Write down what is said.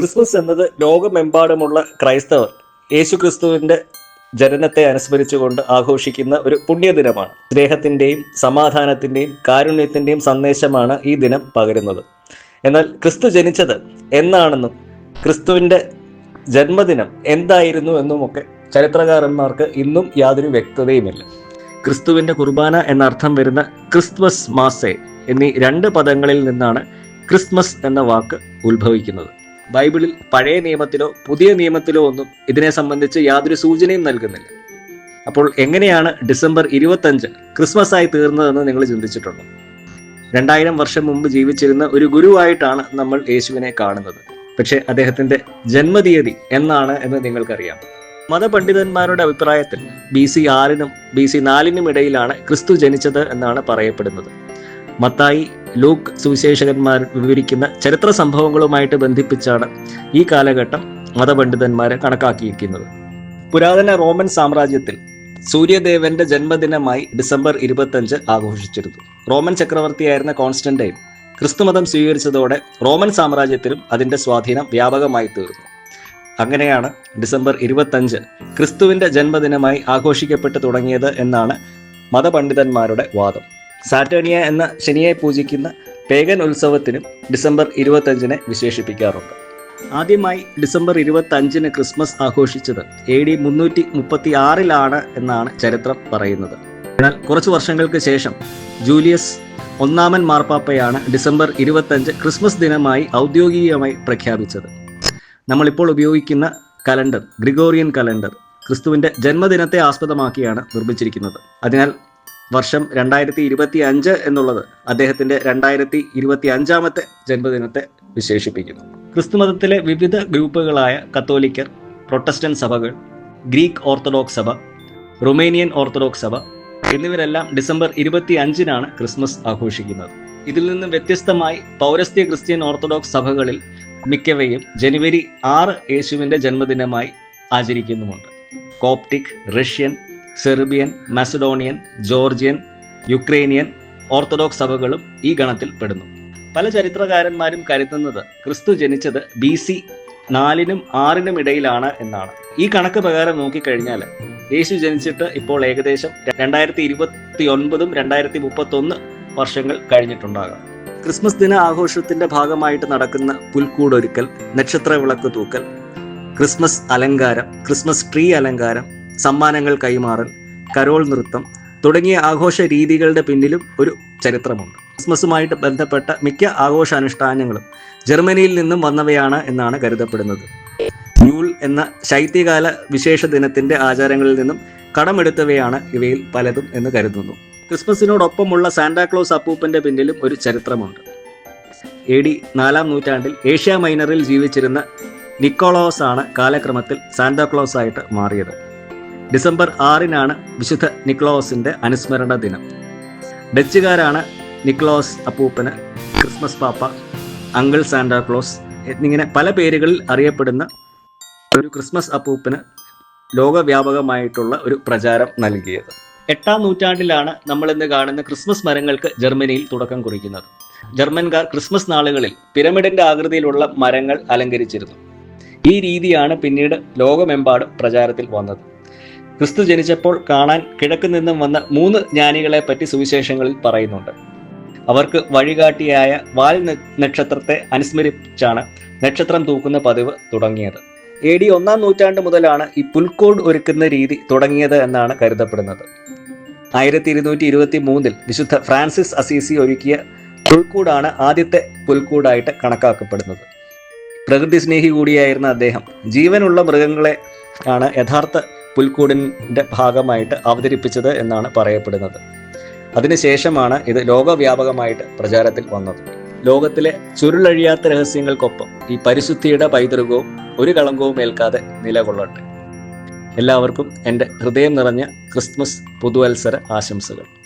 Christmas എന്നത് ലോകമെമ്പാടുമുള്ള ക്രൈസ്തവർ യേശു യേശുക്രിസ്തുവിന്റെ ജനനത്തെ അനുസ്മരിച്ചുകൊണ്ട് ആഘോഷിക്കുന്ന ഒരു പുണ്യദിനമാണ്. സ്നേഹത്തിന്റെയും സമാധാനത്തിന്റെയും കാരുണ്യത്തിന്റെയും സന്ദേശമാണ് ഈ ദിനം പകരുന്നത്. എന്നാൽ ക്രിസ്തു ജനിച്ചത് എന്നാണെന്നും ക്രിസ്തുവിന്റെ ജന്മദിനം എന്തായിരുന്നു എന്നുമൊക്കെ ചരിത്രകാരന്മാർക്ക് ഇന്നും യാതൊരു വ്യക്തതയുമില്ല. ക്രിസ്തുവിന്റെ കുർബാന എന്നർത്ഥം വരുന്ന ക്രിസ്മസ് മാസേ എന്നീ രണ്ട് പദങ്ങളിൽ നിന്നാണ് ക്രിസ്മസ് എന്ന വാക്ക് ഉത്ഭവിക്കുന്നത്. ബൈബിളിൽ പഴയ നിയമത്തിലോ പുതിയ നിയമത്തിലോ ഒന്നും ഇതിനെ സംബന്ധിച്ച് യാതൊരു സൂചനയും നൽകുന്നില്ല. അപ്പോൾ എങ്ങനെയാണ് ഡിസംബർ ഇരുപത്തഞ്ച് ക്രിസ്മസ് ആയി തീർന്നതെന്ന് നിങ്ങൾ ചിന്തിച്ചിട്ടുണ്ടോ? രണ്ടായിരം വർഷം മുമ്പ് ജീവിച്ചിരുന്ന ഒരു ഗുരുവായിട്ടാണ് നമ്മൾ യേശുവിനെ കാണുന്നത്. പക്ഷെ അദ്ദേഹത്തിന്റെ ജന്മതീയതി എന്നാണ് എന്ന് നിങ്ങൾക്കറിയാം. മതപണ്ഡിതന്മാരുടെ അഭിപ്രായത്തിൽ ബി സി ആറിനും ബി സി നാലിനും ഇടയിലാണ് ക്രിസ്തു ജനിച്ചത് എന്നാണ് പറയപ്പെടുന്നത്. മത്തായി ലൂക്ക് സുവിശേഷകന്മാർ വിവരിക്കുന്ന ചരിത്ര സംഭവങ്ങളുമായിട്ട് ബന്ധിപ്പിച്ചാണ് ഈ കാലഘട്ടം മതപണ്ഡിതന്മാരെ കണക്കാക്കിയിരിക്കുന്നത്. പുരാതന റോമൻ സാമ്രാജ്യത്തിൽ സൂര്യദേവന്റെ ജന്മദിനമായി ഡിസംബർ ഇരുപത്തഞ്ച് ആഘോഷിച്ചിരുന്നു. റോമൻ ചക്രവർത്തിയായിരുന്ന കോൺസ്റ്റന്റൈൻ ക്രിസ്തുമതം സ്വീകരിച്ചതോടെ റോമൻ സാമ്രാജ്യത്തിലും അതിന്റെ സ്വാധീനം വ്യാപകമായി തീർന്നു. അങ്ങനെയാണ് ഡിസംബർ ഇരുപത്തഞ്ച് ക്രിസ്തുവിന്റെ ജന്മദിനമായി ആഘോഷിക്കപ്പെട്ടു തുടങ്ങിയത് എന്നാണ് മതപണ്ഡിതന്മാരുടെ വാദം. സാറ്റേണിയ എന്ന ശനിയെ പൂജിക്കുന്ന പേഗൻ ഉത്സവത്തിനും ഡിസംബർ ഇരുപത്തഞ്ചിനെ വിശേഷിപ്പിക്കാറുണ്ട്. ആദ്യമായി ഡിസംബർ ഇരുപത്തഞ്ചിന് ക്രിസ്മസ് ആഘോഷിച്ചത് എ ഡി മുന്നൂറ്റി മുപ്പത്തി ആറിലാണ് എന്നാണ് ചരിത്രം പറയുന്നത്. എന്നാൽ കുറച്ച് വർഷങ്ങൾക്ക് ശേഷം ജൂലിയസ് ഒന്നാമൻ മാർപ്പാപ്പയാണ് ഡിസംബർ ഇരുപത്തഞ്ച് ക്രിസ്മസ് ദിനമായി ഔദ്യോഗികമായി പ്രഖ്യാപിച്ചത്. നമ്മളിപ്പോൾ ഉപയോഗിക്കുന്ന കലണ്ടർ ഗ്രിഗോറിയൻ കലണ്ടർ ക്രിസ്തുവിന്റെ ജന്മദിനത്തെ ആസ്പദമാക്കിയാണ് നിർമ്മിച്ചിരിക്കുന്നത്. അതിനാൽ വർഷം രണ്ടായിരത്തി ഇരുപത്തി അഞ്ച് എന്നുള്ളത് അദ്ദേഹത്തിന്റെ രണ്ടായിരത്തി ഇരുപത്തി അഞ്ചാമത്തെ ജന്മദിനത്തെ വിശേഷിപ്പിക്കുന്നു. ക്രിസ്തുമതത്തിലെ വിവിധ ഗ്രൂപ്പുകളായ കത്തോലിക്കർ പ്രൊട്ടസ്റ്റന്റ് സഭകൾ ഗ്രീക്ക് ഓർത്തഡോക്സ് സഭ റുമേനിയൻ ഓർത്തഡോക്സ് സഭ എന്നിവരെല്ലാം ഡിസംബർ ഇരുപത്തി അഞ്ചിനാണ് ക്രിസ്മസ് ആഘോഷിക്കുന്നത്. ഇതിൽ നിന്ന് വ്യത്യസ്തമായി പൗരസ്ത്യ ക്രിസ്ത്യൻ ഓർത്തഡോക്സ് സഭകളിൽ മിക്കവയും ജനുവരി ആറ് യേശുവിന്റെ ജന്മദിനമായി ആചരിക്കുന്നുമുണ്ട്. Coptic Russian Serbian Macedonian Georgian Ukrainian Orthodox സഭകളും ഈ ഗണത്തിൽ പെടുന്നു. പല ചരിത്രകാരന്മാരും കരുതുന്നത് ക്രിസ്തു ജനിച്ചത് ബി സി നാലിനും ആറിനും ഇടയിലാണ് എന്നാണ്. ഈ കണക്ക് പ്രകാരം നോക്കിക്കഴിഞ്ഞാൽ യേശു ജനിച്ചിട്ട് ഇപ്പോൾ ഏകദേശം രണ്ടായിരത്തി ഇരുപത്തി ഒൻപതും രണ്ടായിരത്തി മുപ്പത്തി ഒന്ന് വർഷങ്ങൾ കഴിഞ്ഞിട്ടുണ്ടാകാം. ക്രിസ്മസ് ദിന ആഘോഷത്തിന്റെ ഭാഗമായിട്ട് നടക്കുന്ന പുൽക്കൂടൊരുക്കൽ നക്ഷത്ര വിളക്ക് തൂക്കൽ ക്രിസ്മസ് അലങ്കാരം ക്രിസ്മസ് ട്രീ അലങ്കാരം സമ്മാനങ്ങൾ കൈമാറൽ കരോൾ നൃത്തം തുടങ്ങിയ ആഘോഷ രീതികളുടെ പിന്നിലും ഒരു ചരിത്രമുണ്ട്. ക്രിസ്മസുമായിട്ട് ബന്ധപ്പെട്ട മിക്ക ആഘോഷാനുഷ്ഠാനങ്ങളും ജർമ്മനിയിൽ നിന്നും വന്നവയാണ് എന്നാണ് കരുതപ്പെടുന്നത്. യൂൾ എന്ന ശൈത്യകാല വിശേഷ ദിനത്തിന്റെ ആചാരങ്ങളിൽ നിന്നും കടമെടുത്തവയാണ് ഇവയിൽ പലതും എന്ന് കരുതുന്നു. ക്രിസ്മസിനോടൊപ്പമുള്ള സാന്റാക്ലോസ് അപ്പൂപ്പന്റെ പിന്നിലും ഒരു ചരിത്രമുണ്ട്. എ ഡി നാലാം നൂറ്റാണ്ടിൽ ഏഷ്യ മൈനറിൽ ജീവിച്ചിരുന്ന നിക്കോളോസ് ആണ് കാലക്രമത്തിൽ സാന്താക്ലോസ് ആയിട്ട് മാറിയത്. ഡിസംബർ ആറിനാണ് വിശുദ്ധ നിക്ലോസിന്റെ അനുസ്മരണ ദിനം. ഡച്ചുകാരാണ് നിക്ലോസ് അപ്പൂപ്പന് ക്രിസ്മസ് പാപ്പ അങ്കിൾ സാന്റാക്ലോസ് എന്നിങ്ങനെ പല പേരുകളിൽ അറിയപ്പെടുന്ന ഒരു ക്രിസ്മസ് അപ്പൂപ്പന് ലോകവ്യാപകമായിട്ടുള്ള ഒരു പ്രചാരം നൽകിയത്. എട്ടാം നൂറ്റാണ്ടിലാണ് നമ്മൾ ഇന്ന് കാണുന്ന ക്രിസ്മസ് മരങ്ങൾക്ക് ജർമ്മനിയിൽ തുടക്കം കുറിക്കുന്നത്. ജർമ്മൻകാർ ക്രിസ്മസ് നാളുകളിൽ പിരമിഡിന്റെ ആകൃതിയിലുള്ള മരങ്ങൾ അലങ്കരിച്ചിരുന്നു. ഈ രീതിയാണ് പിന്നീട് ലോകമെമ്പാടും പ്രചാരത്തിൽ വന്നത്. ക്രിസ്തു ജനിച്ചപ്പോൾ കാണാൻ കിഴക്ക് നിന്നും വന്ന മൂന്ന് ജ്ഞാനികളെ പറ്റി സുവിശേഷങ്ങളിൽ പറയുന്നുണ്ട്. അവർക്ക് വഴികാട്ടിയായ വാൽ നക്ഷത്രത്തെ അനുസ്മരിച്ചാണ് നക്ഷത്രം തൂക്കുന്ന പതിവ് തുടങ്ങിയത്. എ ഡി ഒന്നാം നൂറ്റാണ്ട് മുതലാണ് ഈ പുൽക്കോട് ഒരുക്കുന്ന രീതി തുടങ്ങിയത് എന്നാണ് കരുതപ്പെടുന്നത്. ആയിരത്തി ഇരുന്നൂറ്റി ഇരുപത്തി മൂന്നിൽ വിശുദ്ധ ഫ്രാൻസിസ് അസീസി ഒരുക്കിയ പുൽക്കൂടാണ് ആദ്യത്തെ പുൽക്കൂടായിട്ട് കണക്കാക്കപ്പെടുന്നത്. പ്രകൃതി സ്നേഹി കൂടിയായിരുന്ന അദ്ദേഹം ജീവനുള്ള മൃഗങ്ങളെ ആണ് യഥാർത്ഥ പുൽക്കൂടിന്റെ ഭാഗമായിട്ട് അവതരിപ്പിച്ചത് എന്നാണ് പറയപ്പെടുന്നത്. അതിനുശേഷമാണ് ഇത് ലോകവ്യാപകമായിട്ട് പ്രചാരത്തിൽ വന്നത്. ലോകത്തിലെ ചുരുളഴിയാത്ത രഹസ്യങ്ങൾക്കൊപ്പം ഈ പരിശുദ്ധിയുടെ പൈതൃകവും ഒരു കളങ്കവും ഏൽക്കാതെ നിലകൊള്ളട്ടെ. എല്ലാവർക്കും എന്റെ ഹൃദയം നിറഞ്ഞ ക്രിസ്മസ് പുതുവത്സര ആശംസകൾ.